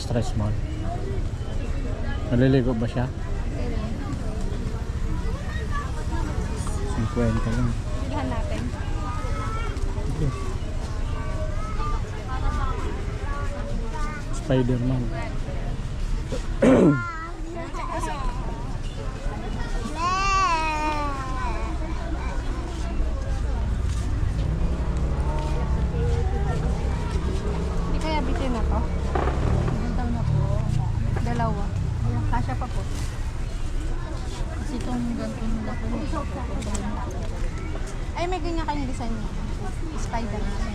extra small. Naliligo ba siya? 50 lang. Bilhan natin. Spider-Man. kasya pa po. Kasi itong ganito nila po. Ay, may ganyan kayong design niya. Spider-Man.